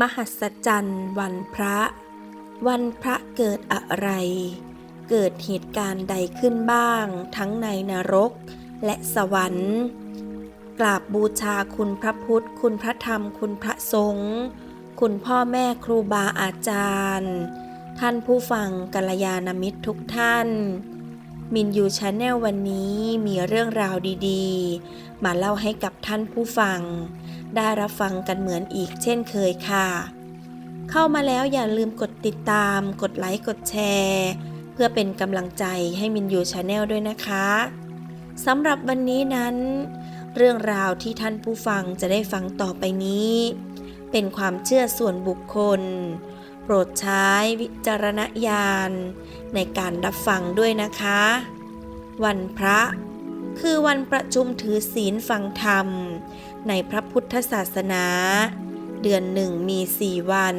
มหัศจรรย์วันพระ วันพระเกิดอะไร เกิดเหตุการณ์ใดขึ้นบ้าง ทั้งในนรกและสวรรค์ กราบบูชาคุณพระพุทธ คุณพระธรรม คุณพระสงฆ์ คุณพ่อแม่ครูบาอาจารย์ ท่านผู้ฟังกัลยาณมิตรทุกท่าน มินยูชาแนลวันนี้มีเรื่องราวดีๆ มาเล่าให้กับท่านผู้ฟัง ได้รับฟังกันเหมือนอีกเช่นเคยค่ะ เข้ามาแล้วอย่าลืมกดติดตาม กดไลค์ กดแชร์ เพื่อเป็นกำลังใจให้มินยูชาแนลด้วยนะคะสำหรับวันนี้นั้น เรื่องราวที่ท่านผู้ฟังจะได้ฟังต่อไปนี้ เป็นความเชื่อส่วนบุคคล โปรดใช้วิจารณญาณ ในการรับฟังด้วยนะคะ วันพระ คือวันประชุมถือศีลฟังธรรม ในพระพุทธศาสนา เดือนหนึ่งมีสี่วัน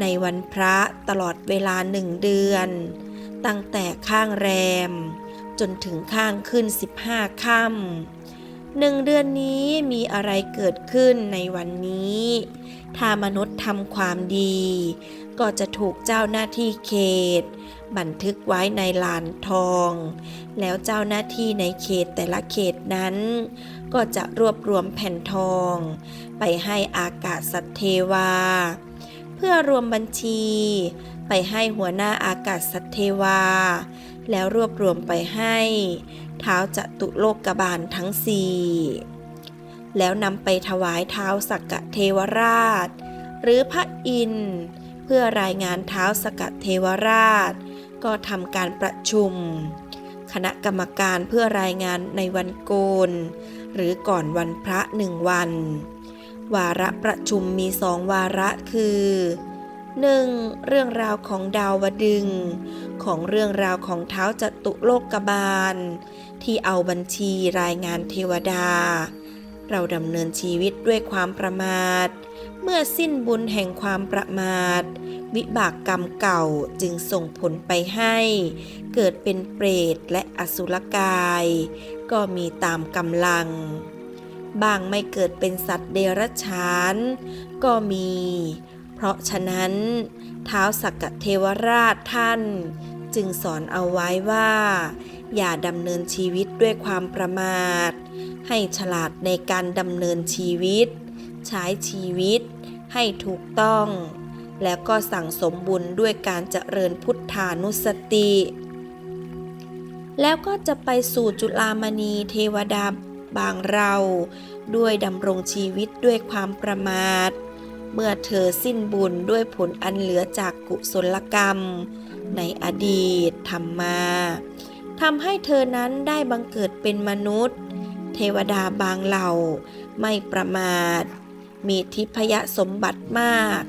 ในวันพระตลอดเวลาหนึ่งเดือน ตั้งแต่ข้างแรม จนถึงข้างขึ้นสิบห้าค่ำหนึ่งเดือนนี้มีอะไรเกิดขึ้นในวันนี้ ถ้ามนุษย์ทำความดี ก็จะถูกเจ้าหน้าที่เขต บันทึกไว้ในลานทอง แล้วเจ้าหน้าที่ในเขตแต่ละเขตนั้น ก็จะรวบรวมแผ่นทอง ไปให้อากาศสัตเทวา เพื่อรวมบัญชี ไปให้หัวหน้าอากาศสัตเทวา แล้วรวบรวมไปให้เท้าจตุโลกบาลทั้งสี่แล้วนำไปถวายเท้าสักกะเทวราช หรือพระอินทร์ เพื่อรายงานเท้าสกกะเทวราช ก็ทำการประชุม คณะกรรมการเพื่อรายงานในวันโกน หรือก่อนวันพระหนึ่งวัน วาระประชุมมีสองวาระคือ 1. เรื่องราวของดาวดึง ของเรื่องราวของเท้าจตุโลกบาล ที่เอาบัญชีรายงานเทวดา เราดำเนินชีวิตด้วยความประมาท เมื่อสิ้นบุญแห่งความประมาท วิบากกรรมเก่าจึงส่งผลไปให้ เกิดเป็นเปรตและอสุรกาย ก็มีตามกำลัง บางไม่เกิดเป็นสัตว์เดรัจฉาน ก็มี เพราะฉะนั้นเท้าวสักกะเทวราชท่าน จึงสอนเอาไว้ว่า อย่าดำเนินชีวิตด้วยความประมาท ให้ฉลาดในการดำเนินชีวิตใช้ชีวิต ให้ถูกต้อง แล้วก็สั่งสมบุญด้วยการเจริญพุทธานุสติ แล้วก็จะไปสู่จุลามณีเทวดาบางเรา ด้วยดำรงชีวิตด้วยความประมาท เมื่อเธอสิ้นบุญด้วยผลอันเหลือจากกุศลกรรม ในอดีตทำมาทำให้เธอนั้นได้บังเกิดเป็นมนุษย์ เทวดาบางเหล่า ไม่ประมาท มีทิพยสมบัติมาก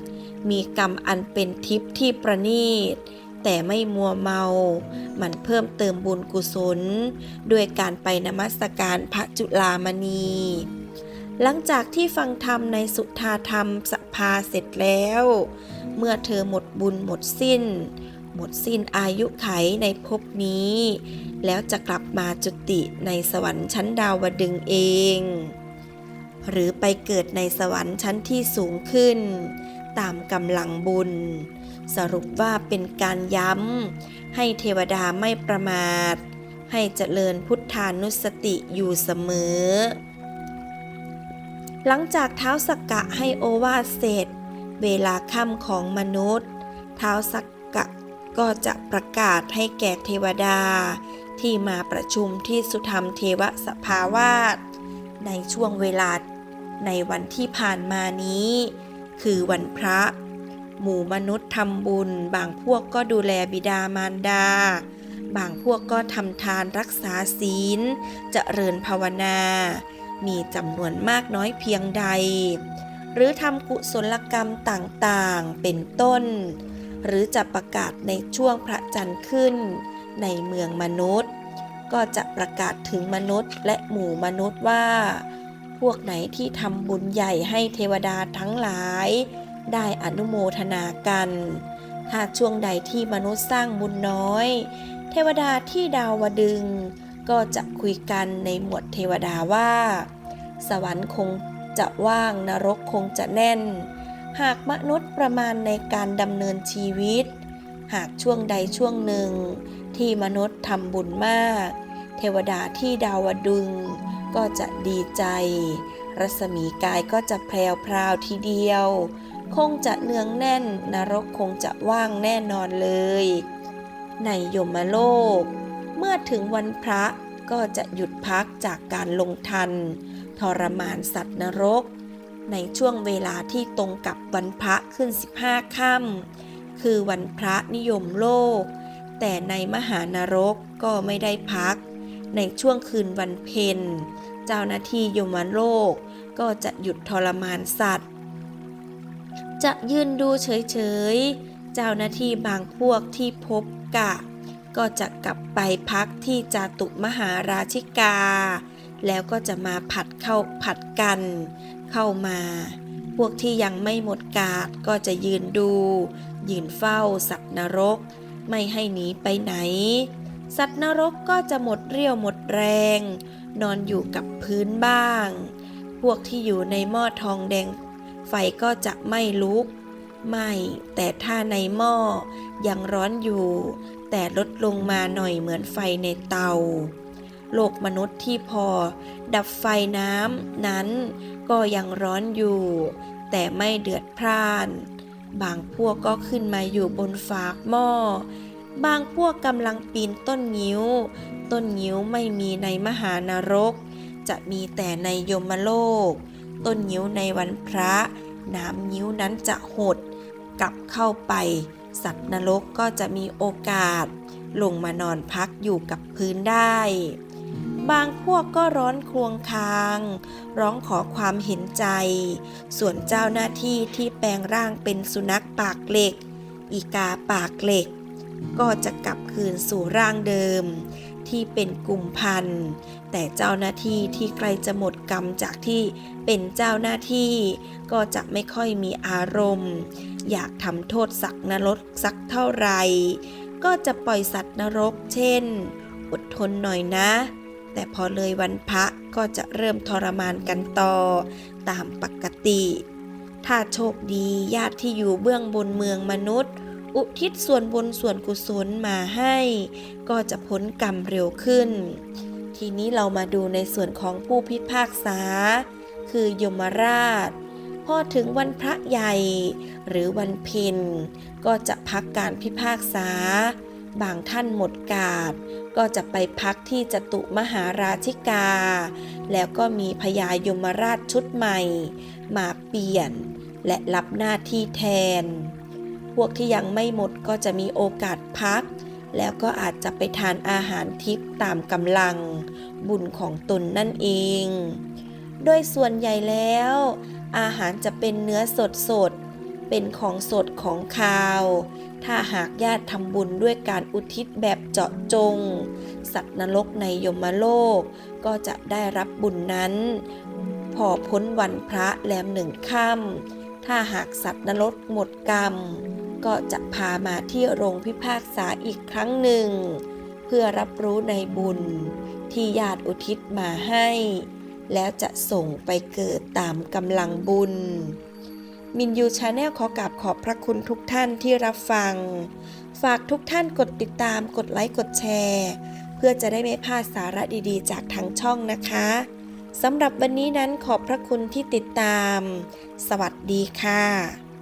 มีกรรมอันเป็นทิพย์ที่ประณีต แต่ไม่มัวเมา มันเพิ่มเติมบุญกุศล ด้วยการไปนมัสการพระจุลามณี หลังจากที่ฟังธรรมในสุธาธรรมสภาเสร็จแล้ว เมื่อเธอหมดบุญหมดสิ้น หมดสิ้นอายุไขในภพนี้ แล้วจะกลับมาจุติในสวรรค์ชั้นดาวดึงเอง หรือไปเกิดในสวรรค์ชั้นที่สูงขึ้น ตามกำลังบุญ สรุปว่าเป็นการย้ำ ให้เทวดาไม่ประมาท ให้เจริญพุทธานุสติอยู่เสมอ หลังจากเท้าสักกะให้โอวาทเสร็จ เวลาค่ำของมนุษย์ เท้าสักกะก็จะประกาศให้แก่เทวดา ที่มาประชุมที่สุธรรมเทวสภาวาสในช่วงเวลา ในวันที่ผ่านมานี้ คือวันพระ หมู่มนุษย์ทำบุญ บางพวกก็ดูแลบิดามารดา บางพวกก็ทำทานรักษาศีลเจริญภาวนา มีจำนวนมากน้อยเพียงใด หรือทำกุศลกรรมต่างๆ เป็นต้น หรือจะประกาศในช่วงพระจันทร์ขึ้น ในเมืองมนุษย์ ก็จะประกาศถึงมนุษย์และหมู่มนุษย์ว่า วกไหนที่ทำบุญใหญ่ให้เทวดาทั้งหลาย ได้อนุโมทนากันถ้าช่วงใดที่มนุษย์สร้างบุญน้อย เทวดาที่ดาวดึง ก็จะคุยกันในหมวดเทวดาว่า สวรรค์คงจะว่างนรกคงจะแน่น หากมนุษย์ประมาณในการดำเนินชีวิต หากช่วงใดช่วงหนึ่ง ที่มนุษย์ทำบุญมาก เทวดาที่ดาวดึง ก็จะดีใจ รัศมีกายก็จะแพรวพราวทีเดียว คงจะเนืองแน่น นรกคงจะว่างแน่นอนเลย ในยมโลก เมื่อถึงวันพระก็จะหยุดพักจากการลงทัน ทรมานสัตว์นรก ในช่วงเวลาที่ตรงกับวันพระขึ้น 15ค่ำคือวันพระนิยมโลก แต่ในมหานรกก็ไม่ได้พัก ในช่วงคืนวันเพ็ญ เจ้าหน้าที่ยมโลก ก็จะหยุดทรมานสัตว์ จะยืนดูเฉยๆ เจ้าหน้าที่บางพวกที่พบกะ ก็จะกลับไปพักที่จาตุมหาราชิกา แล้วก็จะมาผัดเข้าผัดกัน เข้ามา พวกที่ยังไม่หมดกาดก็จะยืนดู ยืนเฝ้าสัตว์นรก ไม่ให้หนีไปไหน สัตว์นรกก็จะหมดเรี่ยวหมดแรง นอนอยู่กับพื้นบ้าง พวกที่อยู่ในหม้อทองแดง ไฟก็จะไม่ลุก ไม่ แต่ถ้าในหม้อยังร้อนอยู่ แต่ลดลงมาหน่อยเหมือนไฟในเตา โลกมนุษย์ที่พอ ดับไฟน้ำนั้น ก็ยังร้อนอยู่ แต่ไม่เดือดพร่าน บางพวกก็ขึ้นมาอยู่บนฝากหม้อ บางพวกกำลังปีนต้นงิ้ว ต้นงิ้วไม่มีในมหานรก จะมีแต่ในยมโลก ต้นงิ้วในวันพระ น้ำงิ้วนั้นจะหด กลับเข้าไป สัตว์นรกก็จะมีโอกาส ลงมานอนพักอยู่กับพื้นได้ บางพวกก็ร้อนครวงคาง ร้องขอความเห็นใจ ส่วนเจ้าหน้าที่ที่แปลงร่างเป็นสุนัขปากเหล็ก อีกาปากเหล็ก ก็จะกลับคืนสู่ร่างเดิม ที่เป็นกลุ่มพันธุ์แต่เจ้าหน้าที่ที่ใกล้จะหมดกรรมจากที่เป็นเจ้าหน้าที่ ก็จะไม่ค่อยมีอารมณ์ อยากทำโทษสักนรกสักเท่าไหร่ก็จะปล่อยสัตว์นรก เช่น อดทนหน่อยนะ แต่พอเลยวันพระก็จะเริ่มทรมานกันต่อ ตามปกติ ถ้าโชคดีญาติที่อยู่เบื้องบนเมืองมนุษย์ อุทิศส่วนบุญส่วนกุศลมาให้ ก็จะพ้นกรรมเร็วขึ้น ทีนี้เรามาดูในส่วนของผู้พิพากษา คือยมราช พอถึงวันพระใหญ่ หรือวันเพ็ญก็จะพักการพิพากษา บางท่านหมดกาดก็จะไปพักที่จตุมหาราชิกา แล้วก็มีพญายมราชชุดใหม่ มาเปลี่ยนและรับหน้าที่แทน พวกที่ยังไม่หมดก็จะมีโอกาสพัก แล้วก็อาจจะไปทานอาหารทิพย์ตามกำลัง บุญของตนนั่นเอง โดยส่วนใหญ่แล้ว อาหารจะเป็นเนื้อสดสดเป็นของสดของคาว ถ้าหากญาติทำบุญด้วยการอุทิศแบบเจาะจง สัตว์นรกในยมโลก ก็จะได้รับบุญนั้น พอพ้นวันพระแลมหนึ่งค่ำถ้าหากสัตว์นรกหมดกรรม ก็จะพามาที่โรงพิพากษาอีกครั้งหนึ่ง เพื่อรับรู้ในบุญที่ญาติอุทิศมาให้ แล้วจะส่งไปเกิดตามกำลังบุญ มินยูชาแนลขอกราบขอบพระคุณทุกท่านที่รับฟัง ฝากทุกท่านกดติดตามกดไลค์กดแชร์ เพื่อจะได้ไม่พลาดสาระดีๆ จากทางช่องนะคะสำหรับวันนี้นั้นขอบพระคุณที่ติดตาม สวัสดีค่ะ